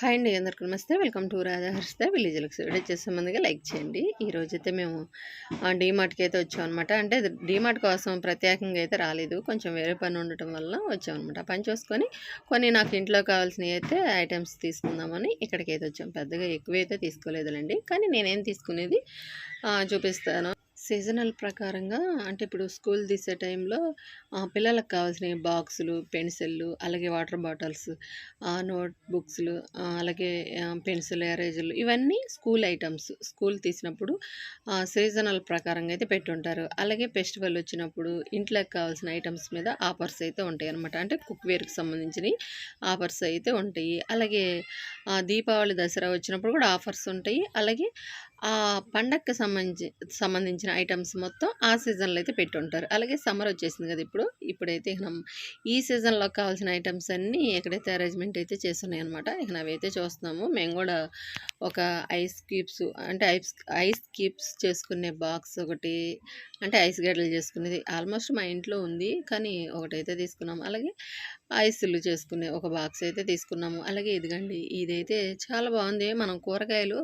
Hi అండి అందరికీ నమస్తే. Welcome to Radha Harshitha village vlogs video చేసే ముందుగా లైక్ చేయండి. ఈ మేము డీమార్ట్కి అయితే వచ్చాం అనమాట అంటే డీమార్ట్ కోసం ప్రత్యేకంగా అయితే రాలేదు. కొంచెం వేరే పని ఉండటం వల్ల వచ్చాం అనమాట పని చూసుకొని కొన్ని నాకు ఇంట్లో కావాల్సినవి అయితే ఐటమ్స్ తీసుకుందామని ఇక్కడికి అయితే వచ్చాం. పెద్దగా ఎక్కువ అయితే తీసుకోలేదులేండి. కానీ నేనేం తీసుకునేది చూపిస్తాను. సీజనల్ ప్రకారంగా అంటే ఇప్పుడు స్కూల్ తీసే టైంలో ఆ, పిల్లలకు కావాల్సిన బాక్సులు పెన్సిళ్ళు అలాగే వాటర్ బాటిల్స్ నోట్ బుక్స్లు అలాగే పెన్సిల్ ఎరేజర్లు ఇవన్నీ స్కూల్ ఐటమ్స్. స్కూల్ తీసినప్పుడు సీజనల్ ప్రకారంగా అయితే పెట్టుంటారు. అలాగే ఫెస్టివల్ వచ్చినప్పుడు ఇంట్లోకి కావాల్సిన ఐటమ్స్ మీద ఆఫర్స్ అయితే ఉంటాయి అనమాట అంటే కుక్వేర్కి సంబంధించినవి ఆఫర్స్ అయితే ఉంటాయి. అలాగే దీపావళి దసరా వచ్చినప్పుడు కూడా ఆఫర్స్ ఉంటాయి. అలాగే ఆ పండగకి సంబంధించి సంబంధించిన ఐటమ్స్ మొత్తం ఆ సీజన్లో అయితే పెట్టుంటారు అలాగే సమ్మర్ వచ్చేసింది కదా ఇప్పుడు. ఇప్పుడైతే ఇక మనం ఈ సీజన్లో కావాల్సిన ఐటమ్స్ అన్నీ ఎక్కడైతే అరేంజ్మెంట్ అయితే చేస్తున్నాయి అనమాట ఇక అవైతే చూస్తున్నాము. మేము కూడా ఒక ఐస్ క్యూబ్స్ అంటే ఐస్ ఐస్ క్యూబ్స్ చేసుకునే బాక్స్ ఒకటి అంటే ఐస్ గడ్డలు చేసుకునేది ఆల్మోస్ట్ మా ఇంట్లో ఉంది. కానీ ఒకటైతే తీసుకున్నాము. అలాగే ఐసులు చేసుకునే ఒక బాక్స్ అయితే తీసుకున్నాము. అలాగే ఇదిగండి ఇదైతే చాలా బాగుంది. మనం కూరగాయలు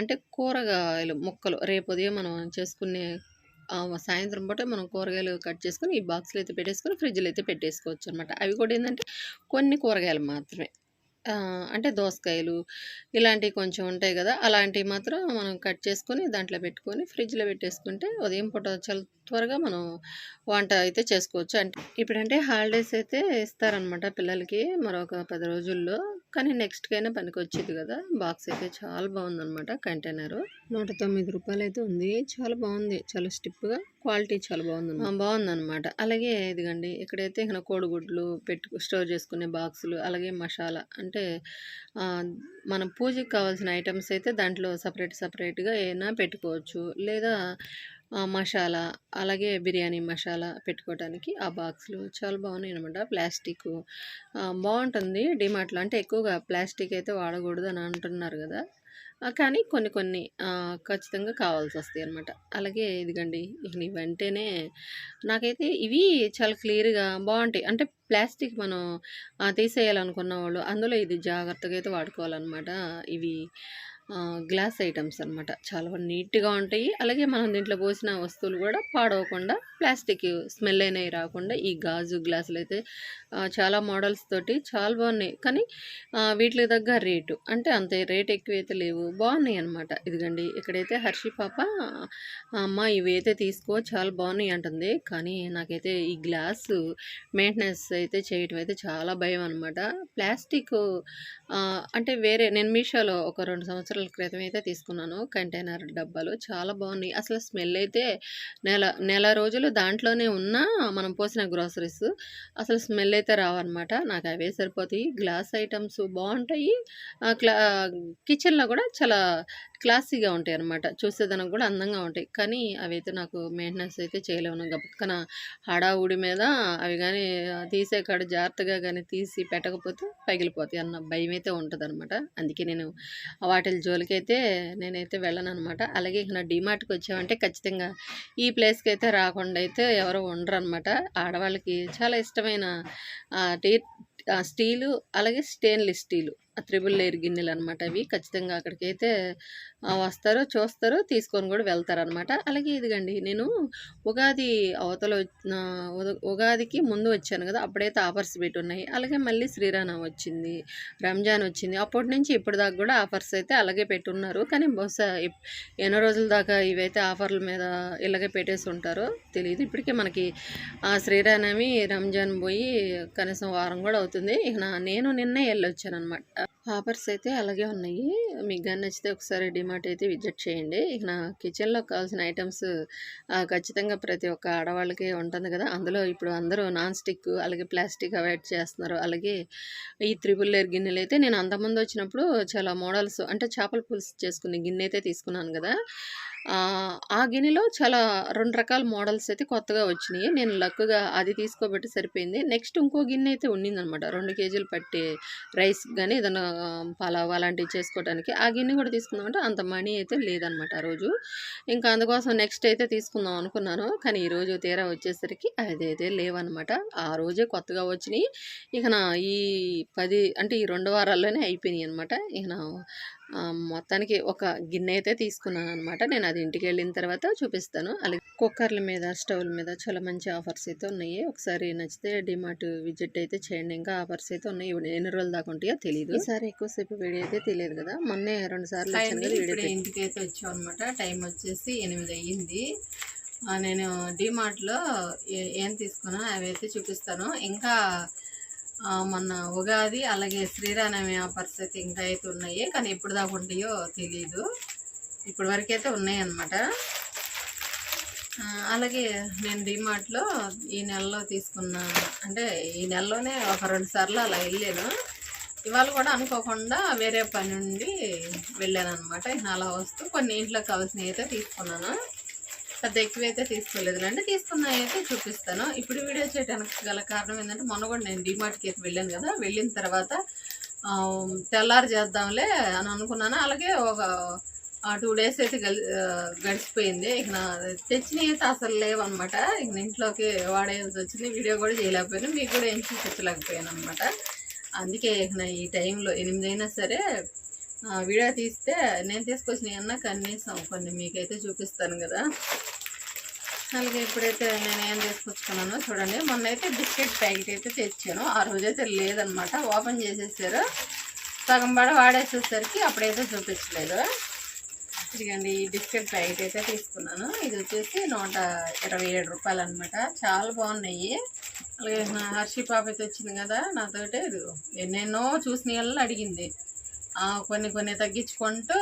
అంటే కూరగాయలు ముక్కలు రేపు ఉదయం మనం చేసుకునే సాయంత్రం పూట మనం కూరగాయలు కట్ చేసుకొని ఈ బాక్స్లో అయితే పెట్టేసుకొని ఫ్రిడ్జ్లో అయితే పెట్టేసుకోవచ్చు అనమాట అవి కూడా ఏంటంటే కొన్ని కూరగాయలు మాత్రమే. అంటే దోసకాయలు ఇలాంటివి కొంచెం ఉంటాయి కదా అలాంటివి మాత్రం మనం కట్ చేసుకొని దాంట్లో పెట్టుకొని ఫ్రిడ్జ్లో పెట్టేసుకుంటే ఉదయం పూట చాలా త్వరగా మనం వంట అయితే చేసుకోవచ్చు. అంటే ఇప్పుడంటే హాలిడేస్ అయితే ఇస్తారనమాట పిల్లలకి మరొక పది రోజుల్లో. కానీ నెక్స్ట్కైనా పనికి వచ్చేది కదా. బాక్స్ అయితే చాలా బాగుందన్నమాట కంటైనర్. నూట తొమ్మిది రూపాయలు అయితే ఉంది. చాలా బాగుంది. చాలా స్టిప్గా క్వాలిటీ చాలా బాగుంది బాగుందన్నమాట. అలాగే ఇదిగండి ఇక్కడైతే ఇక్కడ కోడిగుడ్లు పెట్టు స్టోర్ చేసుకునే బాక్సులు అలాగే మసాలా అంటే మనం పూజకి కావాల్సిన ఐటమ్స్ అయితే దాంట్లో సపరేట్ సపరేట్గా ఏమైనా పెట్టుకోవచ్చు. లేదా మసాలా అలాగే బిర్యానీ మసాలా పెట్టుకోవడానికి ఆ బాక్స్లు చాలా బాగున్నాయి అనమాట ప్లాస్టిక్ బాగుంటుంది. డిమార్ట్లో అంటే ఎక్కువగా ప్లాస్టిక్ అయితే వాడకూడదు అని అంటున్నారు కదా. కానీ కొన్ని కొన్ని ఖచ్చితంగా కావాల్సి వస్తాయి అనమాట అలాగే ఇదిగండి ఇవంటేనే నాకైతే ఇవి చాలా క్లియర్గా బాగుంటాయి. అంటే ప్లాస్టిక్ మనం తీసేయాలనుకున్న వాళ్ళు అందులో ఇది జాగ్రత్తగా అయితే వాడుకోవాలన్నమాట. ఇవి గ్లాస్ ఐటమ్స్ అనమాట చాలా నీట్గా ఉంటాయి. అలాగే మనం దీంట్లో పోసిన వస్తువులు కూడా పాడవకుండా ప్లాస్టిక్ స్మెల్ అయినవి రాకుండా ఈ గాజు గ్లాసులు అయితే చాలా మోడల్స్ తోటి చాలా బాగున్నాయి. కానీ వీటికి తగ్గ రేటు. అంటే అంత రేట్ ఎక్కువ అయితే లేవు. బాగున్నాయి అనమాట ఇదిగండి ఇక్కడైతే హర్షి పాప అమ్మ ఇవి అయితే తీసుకో చాలా బాగున్నాయి అంటుంది. కానీ నాకైతే ఈ గ్లాసు మెయింటెనెన్స్ అయితే చేయటం అయితే చాలా భయం అనమాట ప్లాస్టిక్ అంటే వేరే నేను మీషోలో ఒక రెండు సంవత్సరాలు క్రితం అయితే తీసుకున్నాను. కంటైనర్ డబ్బాలు చాలా బాగున్నాయి. అసలు స్మెల్ అయితే నెల నెల రోజులు దాంట్లోనే ఉన్న మనం పోసిన గ్రోసరీస్ అసలు స్మెల్ అయితే రావన్నమాట. నాకు అవే సరిపోతాయి. గ్లాస్ ఐటమ్స్ బాగుంటాయి. క్లా కిచెన్లో కూడా చాలా క్లాసీగా ఉంటాయి అనమాట చూసేదానికి కూడా అందంగా ఉంటాయి. కానీ అవి అయితే నాకు మెయింటెనెన్స్ అయితే చేయలేము గబక్కన హడావుడి మీద అవి కానీ తీసే కాడ జాగ్రత్తగా కానీ తీసి పెట్టకపోతే పగిలిపోతాయి అన్న భయం అయితే ఉంటుంది అనమాట అందుకే నేను వాటిని జోలికైతే నేనైతే వెళ్ళను అనమాట అలాగే ఇక నా డిమార్ట్కి వచ్చామంటే ఖచ్చితంగా ఈ ప్లేస్కి అయితే రాకుండా అయితే ఎవరు ఉండరు అనమాట ఆడవాళ్ళకి చాలా ఇష్టమైన టీ ఆ, స్టీలు అలాగే స్టెయిన్లెస్ స్టీలు. త్రిబుల్ లేయర్ గిన్నెలు అనమాట అవి. ఖచ్చితంగా అక్కడికైతే వస్తారో వస్తారు చూస్తారు తీసుకొని కూడా వెళ్తారనమాట. అలాగే ఇదిగండి నేను ఉగాది అవతల వచ్చి- ఉగాదికి ముందు వచ్చాను కదా అప్పుడైతే ఆఫర్స్ పెట్టి ఉన్నాయి. అలాగే మళ్ళీ శ్రీరామ వచ్చింది రంజాన్ వచ్చింది. అప్పటి నుంచి ఇప్పటి దాకా కూడా ఆఫర్స్ అయితే అలాగే పెట్టున్నారు. కానీ బహుశా ఎన్నో రోజుల దాకా ఇవైతే ఆఫర్ల మీద ఇలాగే పెట్టేసి ఉంటారో తెలియదు ఇప్పటికే మనకి ఆ శ్రీరామనవమి రంజాన్ పోయి కనీసం వారం కూడా అవుతుంది. ఇక నేను నిన్నే వెళ్ళొచ్చాను అనమాట ఆఫర్స్ అయితే అలాగే ఉన్నాయి. మీకు కానీ నచ్చితే ఒకసారి డిమార్ట్ అయితే విజిట్ చేయండి. ఇక నా కిచెన్లో కావాల్సిన ఐటమ్స్ ఖచ్చితంగా ప్రతి ఒక్క ఆడవాళ్ళకి ఉంటుంది కదా. అందులో ఇప్పుడు అందరూ నాన్ స్టిక్ అలాగే ప్లాస్టిక్ అవాయిడ్ చేస్తున్నారు. అలాగే ఈ త్రిబుల్ లేయర్ గిన్నెలు అయితే నేను అంతకుముందు వచ్చినప్పుడు చాలా మోడల్స్ అంటే చేపల పులుసు చేసుకునే గిన్నె అయితే తీసుకున్నాను కదా. ఆ, గిన్నెలో చాలా రెండు రకాల మోడల్స్ అయితే కొత్తగా వచ్చినాయి. నేను లక్గా అది తీసుకోబట్టి సరిపోయింది. నెక్స్ట్ ఇంకో గిన్నె అయితే ఉండిందనమాట రెండు కేజీలు పట్టే రైస్ కానీ ఏదైనా పలావ్ అలాంటివి చేసుకోవడానికి ఆ గిన్నె కూడా తీసుకుందామంటే అంత మనీ అయితే లేదనమాట ఆ రోజు. ఇంకా అందుకోసం నెక్స్ట్ అయితే తీసుకుందాం అనుకున్నాను. కానీ ఈరోజు తీరా వచ్చేసరికి అదైతే లేవనమాట ఆ రోజే కొత్తగా వచ్చినాయి. ఇక నా ఈ పది అంటే ఈ రెండు వారాల్లోనే అయిపోయినాయి అనమాట ఇక నా మొత్తానికి ఒక గిన్నె అయితే తీసుకున్నాను అనమాట నేను అది ఇంటికి వెళ్ళిన తర్వాత చూపిస్తాను. అలాగే కుక్కర్ల మీద స్టవ్ల మీద చాలా మంచి ఆఫర్స్ అయితే ఉన్నాయి. ఒకసారి నచ్చితే డిమార్ట్ విజిట్ అయితే చేయండి. ఇంకా ఆఫర్స్ అయితే ఉన్నాయి. ఎన్ని రోజుల దాకా ఉంటాయో తెలియదు ఈసారి ఎక్కువసేపు వీడియో అయితే తెలియదు కదా. మొన్నే రెండు సార్లు ఇంటికి అయితే వచ్చాం అనమాట టైం వచ్చేసి ఎనిమిది అయ్యింది. నేను డిమార్ట్లో ఏం తీసుకున్నా అవి అయితే చూపిస్తాను. ఇంకా మొన్న ఉగాది అలాగే శ్రీరామనవమి ఆఫర్స్ అయితే ఇంకా అయితే ఉన్నాయి. కానీ ఎప్పుడు దాకా ఉంటాయో తెలియదు ఇప్పటి వరకు అయితే అలాగే నేను డిమార్ట్లో ఈ నెలలో తీసుకున్న అంటే ఈ నెలలోనే ఒక రెండు సార్లు అలా వెళ్ళాను. ఇవాళ కూడా అనుకోకుండా వేరే పని నుండి వెళ్ళాను అనమాట అలా వస్తూ కొన్ని ఇంట్లో కావాల్సినవి అయితే తీసుకున్నాను. పెద్ద ఎక్కువైతే తీసుకోలేదు. రెండు తీసుకున్న అయితే చూపిస్తాను. ఇప్పుడు వీడియో చేయడానికి గల కారణం ఏంటంటే మొన్న కూడా నేను డిమార్ట్కి అయితే వెళ్ళాను కదా. వెళ్ళిన తర్వాత తెల్లారు తెల్లారి చేద్దాంలే అని అనుకున్నాను. అలాగే ఒక టూ డేస్ అయితే గడిచిపోయింది. ఇక నా తెచ్చినవి అయితే అసలు లేవన్నమాట. ఇక ఇంట్లోకి వాడేయాల్సి వచ్చింది. వీడియో కూడా చేయలేకపోయాను. మీకు కూడా ఏం చూపించలేకపోయాను అనమాట అందుకే ఇక నా ఈ టైంలో ఎనిమిది అయినా సరే వీడియో తీస్తే నేను తీసుకొచ్చిన అన్న కనీసం కొన్ని మీకైతే చూపిస్తాను కదా. అలాగే ఇప్పుడైతే నేను ఏం తీసుకొచ్చుకున్నానో చూడండి మొన్న అయితే బిస్కెట్ ప్యాకెట్ అయితే తెచ్చాను. ఆ రోజైతే లేదనమాట ఓపెన్ చేసేసారు. సగం పడ వాడేసేసరికి అప్పుడైతే చూపించలేదు. ఇదిగండి ఈ బిస్కెట్ ప్యాకెట్ అయితే తీసుకున్నాను. ఇది వచ్చేసి నూట ఇరవై ఏడు రూపాయలు అనమాట చాలా బాగున్నాయి. అలాగే నా హర్షి పాప అయితే వచ్చింది కదా నాతోటే ఇది ఎన్నెన్నో చూసిన వాళ్ళు అడిగింది కొన్ని కొన్ని తగ్గించుకుంటూ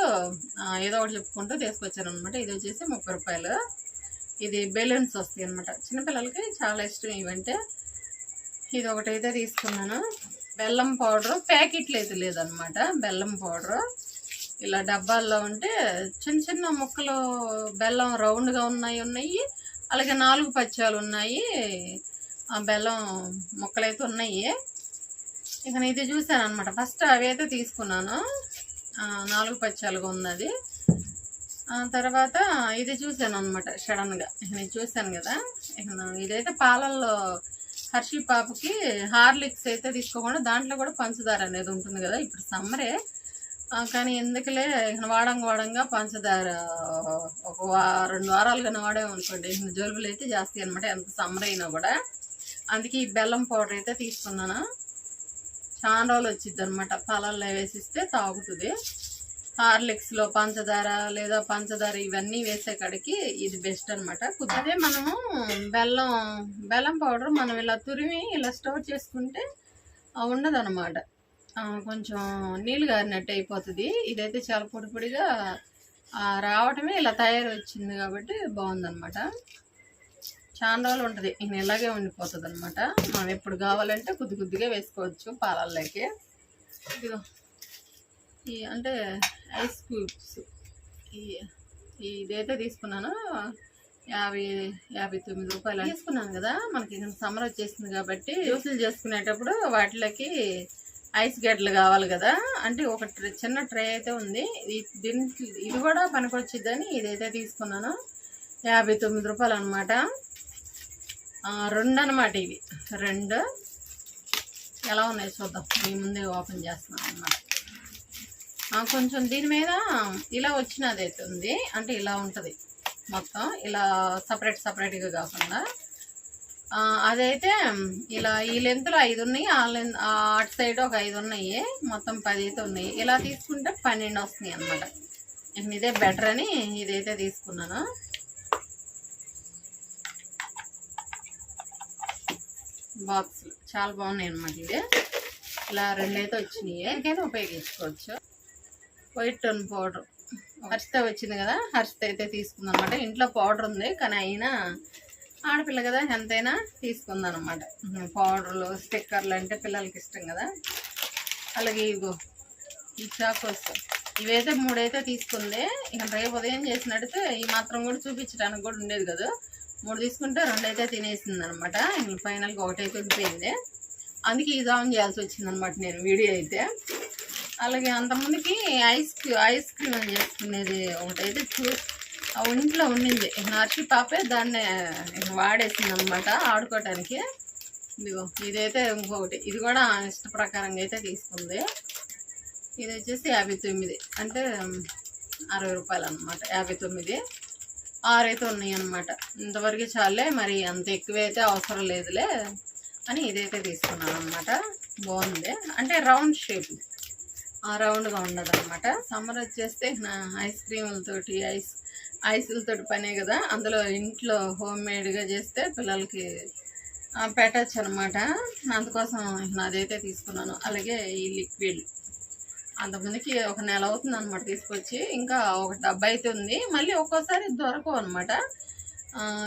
ఏదో ఒకటి చెప్పుకుంటూ తీసుకొచ్చాను అనమాట ఇది వచ్చేసి ముప్పై రూపాయలు. ఇది బెలూన్స్ వస్తాయి అనమాట చిన్నపిల్లలకి చాలా ఇష్టం ఇవంటే ఇది ఒకటైతే తీసుకున్నాను. బెల్లం పౌడర్ ప్యాకెట్లు అయితే లేదనమాట బెల్లం పౌడరు. ఇలా డబ్బాల్లో ఉంటే చిన్న చిన్న ముక్కలు బెల్లం రౌండ్గా ఉన్నాయి ఉన్నాయి. అలాగే నాలుగు పచ్చాలు ఉన్నాయి. ఆ బెల్లం ముక్కలైతే ఉన్నాయి. ఇక నేను ఇది చూసాను అనమాట ఫస్ట్ అవి అయితే తీసుకున్నాను. నాలుగు పచ్చాలుగా ఉన్నది. తర్వాత ఇది చూశాను అనమాట సడన్గా. ఇక నేను చూశాను కదా. ఇక ఇదైతే పాలల్లో హర్షి పాపకి హార్లిక్స్ అయితే తీసుకోకుండా దాంట్లో కూడా పంచదార అనేది ఉంటుంది కదా ఇప్పుడు సమ్మరే. కానీ ఎందుకులే వాడంగా వాడంగా పంచదార ఒక వా రెండు వారాలుగా వాడామనుకోండి అనుకోండి. జలుబులు అయితే జాస్తి అనమాట ఎంత సమ్మర్ అయినా కూడా. అందుకే ఈ బెల్లం పౌడర్ అయితే తీసుకున్నాను. చాలా రోజులు వచ్చింది అనమాట పాలల్లో వేసిస్తే తాగుతుంది. హార్లిక్స్లో పంచదార లేదా పంచదార ఇవన్నీ వేసే కాడికి ఇది బెస్ట్ అనమాట అదే మనము బెల్లం బెల్లం పౌడర్ మనం ఇలా తురిమి ఇలా స్టోర్ చేసుకుంటే ఉండదనమాట కొంచెం నీళ్ళు గారినట్టు అయిపోతుంది. ఇదైతే చాలా పొడి పొడిగా రావటమే ఇలా తయారు వచ్చింది కాబట్టి బాగుందన్నమాట. చాలా రోజులు ఉంటుంది. ఇంక ఇలాగే ఉండిపోతుంది అనమాట మనం ఎప్పుడు కావాలంటే కొద్ది కొద్దిగా వేసుకోవచ్చు పాలల్లోకి. ఇదిగో. ఈ అంటే ఐస్ క్యూబ్స్. ఈ ఇదైతే తీసుకున్నాను. యాభై యాభై తొమ్మిది రూపాయలు. తీసుకున్నాను కదా మనకి సమ్మర్ వచ్చేసింది కాబట్టి జ్యూసులు చేసుకునేటప్పుడు వాటిలోకి ఐస్ గడ్డలు కావాలి కదా. అంటే ఒక ట్రే- చిన్న ట్రే అయితే ఉంది. ఇది దీనికి ఇది కూడా పనికొచ్చిద్దని ఇదైతే తీసుకున్నాను. యాభై తొమ్మిది రూపాయలు అనమాట రెండు అనమాట ఇవి. రెండు. ఎలా ఉన్నాయి చూద్దాం. మీ ముందే ఓపెన్ చేస్తున్నాను అనమాట కొంచెం దీని మీద ఇలా వచ్చినది అయితే ఉంది అంటే ఇలా ఉంటుంది మొత్తం. ఇలా సపరేట్ సపరేట్గా కాకుండా. అదైతే ఇలా ఈ లెంత్లో ఐదు ఉన్నాయి. ఆ లెంత్ అటు సైడ్ ఒక ఐదు ఉన్నాయి. మొత్తం పది అయితే ఉన్నాయి. ఇలా తీసుకుంటే పన్నెండు వస్తున్నాయి అనమాట ఇదే బెటర్ అని ఇదైతే తీసుకున్నాను. బాక్స్ చాలా బాగున్నాయి అనమాట ఇది ఇలా రెండైతే వచ్చినాయి. ఎందుకైనా ఉపయోగించుకోవచ్చు. White tone powder. హర్షిత వచ్చింది కదా హర్షిత అయితే తీసుకుందనమాట. ఇంట్లో పౌడర్ ఉంది కానీ అయినా ఆడపిల్ల కదా ఎంతైనా తీసుకుందనమాట. పౌడర్లు స్టిక్కర్లు అంటే పిల్లలకి ఇష్టం కదా. అలాగే ఇగో ఈ చాకోస్. ఇవైతే మూడైతే తీసుకుంది. ఇక రేపు ఉదయం చేసినట్టయితే ఈ మాత్రం కూడా చూపించడానికి కూడా ఉండేది కదా. మూడు తీసుకుంటే రెండైతే తినేసింది అనమాట ఇంక ఫైనల్గా ఒకటైతే ఉండిపోయింది అందుకే ఇది ఆన్ చేయాల్సి వచ్చింది అనమాట నేను వీడియో అయితే. అలాగే అంతమందికి ఐస్ క్రీ- ఐస్ క్రీమ్ అని చేసుకునేది ఒకటైతే చూ ఇంట్లో ఉండింది. నర్సి పాపే దాన్ని వాడేసింది అనమాట ఆడుకోవటానికి ఇదిగో ఇదైతే ఇంకొకటి. ఇది కూడా ఇష్ట ప్రకారంగా అయితే తీసుకుంది. ఇది వచ్చేసి యాభై తొమ్మిది. అంటే అరవై రూపాయలు అనమాట. యాభై తొమ్మిది. ఆరు అయితే ఉన్నాయి అనమాట ఇంతవరకు చాలే మరి అంత ఎక్కువ అయితే అవసరం లేదులే అని ఇదైతే తీసుకున్నాను అనమాట బాగుంది. అంటే రౌండ్ షేప్. రౌండ్గా ఉండదు అనమాట సమ్మర్ వచ్చేస్తే నా ఐస్ క్రీములతోటి ఐస్ ఐసులతో పనే కదా. అందులో ఇంట్లో హోమ్ మేడ్గా చేస్తే పిల్లలకి పెట్టచ్చు అనమాట అందుకోసం నాదైతే తీసుకున్నాను. అలాగే ఈ లిక్విడ్. అంతమందికి ఒక నెల అవుతుంది అనమాట తీసుకొచ్చి. ఇంకా ఒక డబ్బా అయితే ఉంది. మళ్ళీ ఒక్కోసారి దొరకవు అనమాట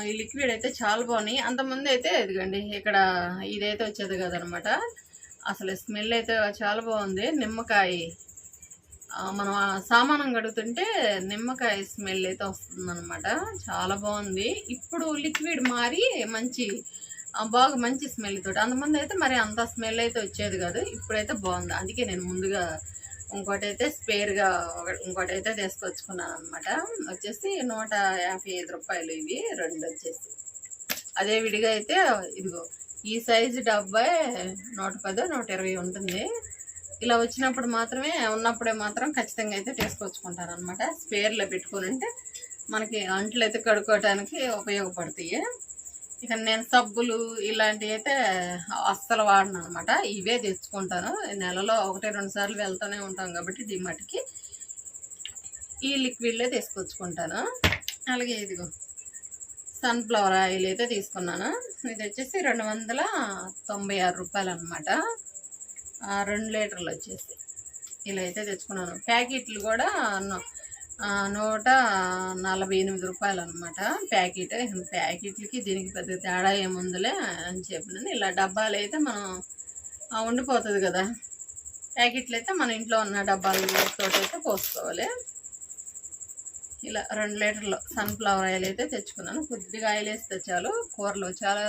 ఈ లిక్విడ్ అయితే చాలా బాగున్నాయి. అంతమంది అయితే ఇదిగండి ఇక్కడ ఇదైతే వచ్చేది కదనమాట అసలు స్మెల్ అయితే చాలా బాగుంది. నిమ్మకాయ. మనం సామానం కడుగుతుంటే నిమ్మకాయ స్మెల్ అయితే వస్తుందన్నమాట. చాలా బాగుంది. ఇప్పుడు లిక్విడ్ మారి మంచి బాగా మంచి స్మెల్ తోటి అంతమంది అయితే మరి అంత స్మెల్ అయితే వచ్చేది కాదు. ఇప్పుడైతే బాగుంది. అందుకే నేను ముందుగా ఇంకోటి అయితే స్పేర్గా ఇంకోటి అయితే తీసుకొచ్చుకున్నాను అనమాట వచ్చేసి నూట యాభై ఐదు రూపాయలు ఇవి. రెండు వచ్చేసి. అదే విడిగా అయితే ఇదిగో ఈ సైజు డబ్బా నూట పదో నూట ఇరవై ఉంటుంది. ఇలా వచ్చినప్పుడు మాత్రమే ఉన్నప్పుడే మాత్రం ఖచ్చితంగా అయితే తీసుకొచ్చుకుంటాను అనమాట స్పేర్లో పెట్టుకొని ఉంటే మనకి అంట్లు అయితే కడుక్కోవడానికి ఉపయోగపడతాయి. ఇక నేను సబ్బులు ఇలాంటివి అయితే అస్సలు వాడను అనమాట ఇవే తెచ్చుకుంటాను. నెలలో ఒకటి రెండు సార్లు వెళ్తూనే ఉంటాం కాబట్టి డిమార్ట్కి. ఈ లిక్విడ్లే తీసుకొచ్చుకుంటాను. అలాగే ఇదిగో సన్ఫ్లవర్ ఆయిల్ అయితే తీసుకున్నాను. ఇది వచ్చేసి రెండు వందల తొంభై ఆరు రూపాయలు అనమాట రెండు లీటర్లు వచ్చేసి ఇలా అయితే తెచ్చుకున్నాను. ప్యాకెట్లు కూడా నూట నలభై ఎనిమిది రూపాయలు అనమాట ప్యాకెట్ ప్యాకెట్లకి దీనికి పెద్ద తేడా ఏముందిలే అని చెప్పినాను ఇలా డబ్బాలు అయితే మనం ఉండిపోతుంది కదా. ప్యాకెట్లు అయితే మన ఇంట్లో ఉన్న డబ్బాలతో అయితే పోసుకోవాలి. ఇలా రెండు లీటర్లు సన్ఫ్లవర్ ఆయిల్ అయితే తెచ్చుకున్నాను. కొద్దిగా ఆయిల్ వేస్తే చాలు కూరలు చాలా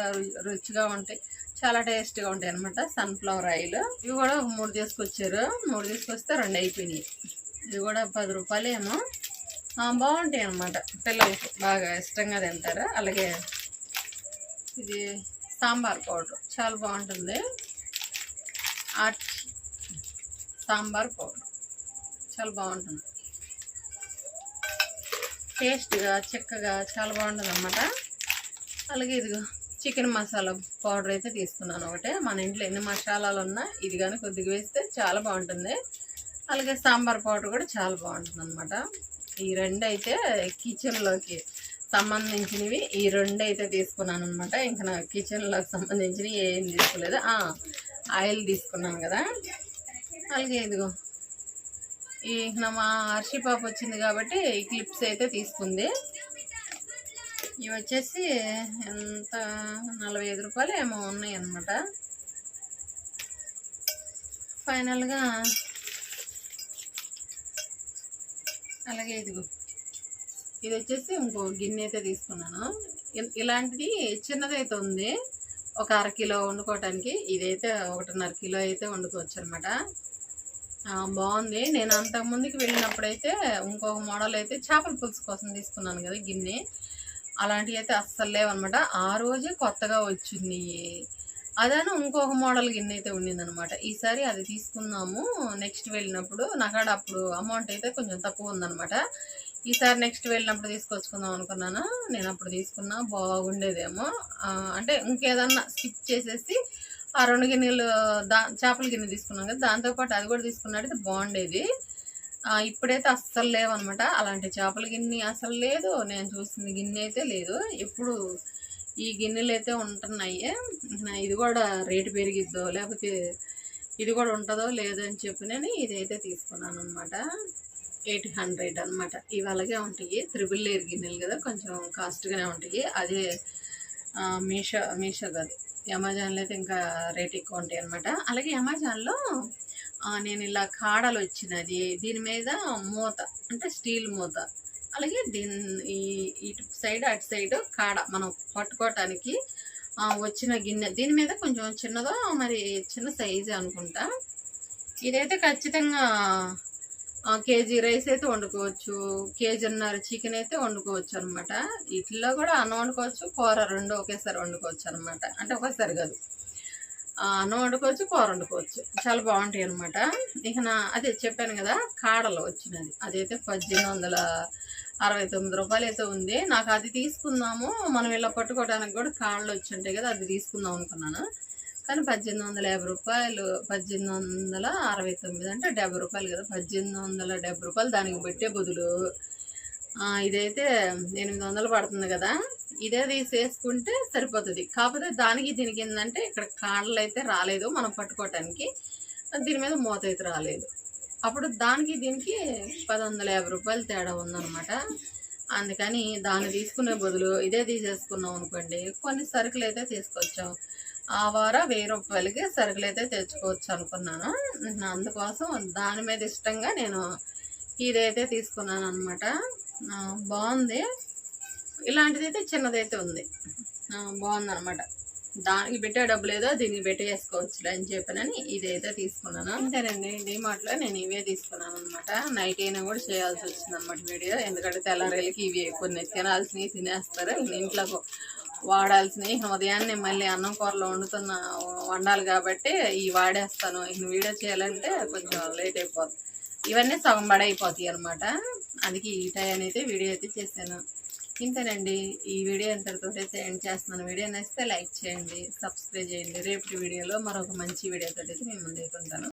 రుచిగా ఉంటాయి. చాలా టేస్ట్గా ఉంటాయి అనమాట సన్ఫ్లవర్ ఆయిల్ ఇవి కూడా మూడు తీసుకొచ్చారు. మూడు తీసుకొస్తే రెండు అయిపోయినాయి. ఇవి కూడా పది రూపాయలు ఏమో బాగుంటాయి అనమాట పిల్లలకి బాగా ఇష్టంగా తింటారు. అలాగే ఇది సాంబార్ పౌడర్. చాలా బాగుంటుంది. ఆర్ట్ సాంబార్ పౌడర్. చాలా బాగుంటుంది. టేస్ట్గా చక్కగా చాలా బాగుంటుంది అనమాట అలాగే ఇదిగో చికెన్ మసాలా పౌడర్ అయితే తీసుకున్నాను ఒకటే. మన ఇంట్లో ఎన్ని మసాలాలు ఉన్నా ఇది కానీ కొద్దిగా వేస్తే చాలా బాగుంటుంది. అలాగే సాంబార్ పౌడర్ కూడా చాలా బాగుంటుంది అనమాట ఈ రెండు అయితే కిచెన్లోకి సంబంధించినవి. ఈ రెండు అయితే తీసుకున్నాను అనమాట ఇంకా నా కిచెన్లోకి సంబంధించినవి ఏం తీసుకోలేదు. ఆయిల్ తీసుకున్నాను కదా. అలాగే ఇదిగో ఈ నమ్మ మా హర్షి పాప వచ్చింది కాబట్టి ఈ క్లిప్స్ అయితే తీసుకుంది. ఇవి వచ్చేసి ఎంత? నలభై ఐదు రూపాయలు ఏమో ఉన్నాయి అనమాట ఫైనల్గా అలాగే ఇదిగో. ఇది వచ్చేసి ఇంకో గిన్నె అయితే తీసుకున్నాను. ఇలాంటిది చిన్నదైతే ఉంది. ఒక అరకిలో వండుకోవటానికి ఇదైతే ఒకటిన్నర కిలో అయితే వండుకోవచ్చు అనమాట బాగుంది. నేను అంతకుముందుకి వెళ్ళినప్పుడైతే ఇంకొక మోడల్ అయితే చేపల పులుసు కోసం తీసుకున్నాను కదా గిన్నె. అలాంటివి అయితే అస్సలు లేవన్నమాట. ఆ రోజే కొత్తగా వచ్చింది. అదాను ఇంకొక మోడల్ గిన్నె అయితే ఉండిందనమాట ఈసారి అది తీసుకున్నాము నెక్స్ట్ వెళ్ళినప్పుడు నాకాడ అప్పుడు అమౌంట్ అయితే కొంచెం తక్కువ ఉందనమాట ఈసారి నెక్స్ట్ వెళ్ళినప్పుడు తీసుకొచ్చుకుందాం అనుకున్నాను? నేను అప్పుడు తీసుకున్నా. బాగుండేదేమో. అంటే ఇంకేదన్నా స్కిప్ చేసేసి ఆ రెండు గిన్నెలు దా చేపల గిన్నె తీసుకున్నాం కదా దాంతోపాటు అది కూడా తీసుకున్నట్టయితే బాగుండేది. ఇప్పుడైతే అస్సలు లేవన్నమాట. అలాంటి చేపల గిన్నె అసలు లేదు. నేను చూసిన గిన్నె అయితే లేదు. ఇప్పుడు ఈ గిన్నెలు అయితే ఉంటున్నాయి. ఇది కూడా రేటు పెరిగిద్దో లేకపోతే ఇది కూడా ఉంటుందో లేదో అని చెప్పి నేను ఇదైతే తీసుకున్నాను అనమాట ఎయిట్ హండ్రెడ్ అనమాట ఇవి అలాగే ఉంటాయి. త్రిబుల్ లేయర్ గిన్నెలు కదా కొంచెం కాస్ట్గానే ఉంటాయి. అదే మీషో మీషో కాదు అమెజాన్లో అయితే ఇంకా రేట్ ఎక్కువ ఉంటాయి అనమాట అలాగే అమెజాన్లో నేను ఇలా కాడలు వచ్చినది దీని మీద మూత అంటే స్టీల్ మూత. అలాగే దీని ఈ ఇటు సైడ్ అటు సైడ్ కాడ మనం పట్టుకోవటానికి వచ్చిన గిన్నె. దీని మీద కొంచెం చిన్నదో మరి చిన్న సైజు అనుకుంటా. ఇదైతే ఖచ్చితంగా కేజీ రైస్ అయితే వండుకోవచ్చు కేజీన్నర చికెన్ అయితే వండుకోవచ్చు అనమాట ఇట్లా కూడా అన్నం వండుకోవచ్చు కూర రెండు ఒకేసారి వండుకోవచ్చు అనమాట అంటే ఒకేసారి కాదు. అన్నం వండుకోవచ్చు కూర వండుకోవచ్చు. చాలా బాగుంటాయి అనమాట ఇక నా అదే చెప్పాను కదా కాడలు వచ్చినది. అదైతే పద్దెనిమిది వందల అరవై తొమ్మిది రూపాయలు అయితే ఉంది. నాకు అది తీసుకుందాము. మనం ఇలా పట్టుకోవడానికి కూడా కాళ్ళు వచ్చి ఉంటాయి కదా అది తీసుకుందాం అనుకున్నాను. కానీ పద్దెనిమిది వందల యాభై రూపాయలు పద్దెనిమిది వందల అరవై తొమ్మిది అంటే డెబ్బై రూపాయలు కదా. పద్దెనిమిది వందల డెబ్బై రూపాయలు దానికి పెట్టే బదులు. ఇదైతే ఎనిమిది వందలు పడుతుంది కదా. ఇదే తీసేసుకుంటే సరిపోతుంది. కాకపోతే దానికి దీనికి ఏంటంటే ఇక్కడ కాళ్ళు అయితే రాలేదు మనం పట్టుకోవటానికి. దీని మీద మూత అయితే రాలేదు. అప్పుడు దానికి దీనికి పది వందల యాభై రూపాయలు తేడా ఉందన్నమాట. అందుకని దాన్ని తీసుకునే బదులు ఇదే తీసేసుకున్నాం అనుకోండి. కొన్ని సరుకులు అయితే తీసుకొచ్చాం. ఆ వార వెయ్యి రూపాయలకి సరుకులు అయితే తెచ్చుకోవచ్చు అనుకున్నాను. అందుకోసం దాని మీద ఇష్టంగా నేను ఇదైతే తీసుకున్నాను అనమాట బాగుంది. ఇలాంటిది అయితే చిన్నదైతే ఉంది. బాగుందనమాట దానికి పెట్టే డబ్బు లేదో దీనికి పెట్టేసుకోవచ్చు అని చెప్పనని ఇదైతే తీసుకున్నాను. అంతేనండి. డిమార్ట్లో నేను ఇవే తీసుకున్నాను అనమాట నైట్ అయినా కూడా చేయాల్సి వచ్చింది అనమాట వీడియో. ఎందుకంటే తెల్లారేళ్ళకి ఇవి కొన్ని తినాల్సినవి తినేస్తారు. ఇంట్లో వాడాల్సినవి ఉదయాన్నే మళ్ళీ అన్నం కూరలో వండుతున్న వండాలి కాబట్టి ఇవి వాడేస్తాను. ఇన్ని వీడియో చేయాలంటే కొంచెం లేట్ అయిపోతుంది ఇవన్నీ సగం పడైపోతాయి అనమాట అందుకే ఈ టైం అయితే వీడియో అయితే చేశాను. ఇంతేనండి. ఈ వీడియో ఇంతటితో అయితే ఎండ్ చేస్తున్నాను. వీడియో నచ్చితే లైక్ చేయండి సబ్స్క్రైబ్ చేయండి. రేపటి వీడియోలో మరొక మంచి వీడియోతో అయితే మేము ముందైతే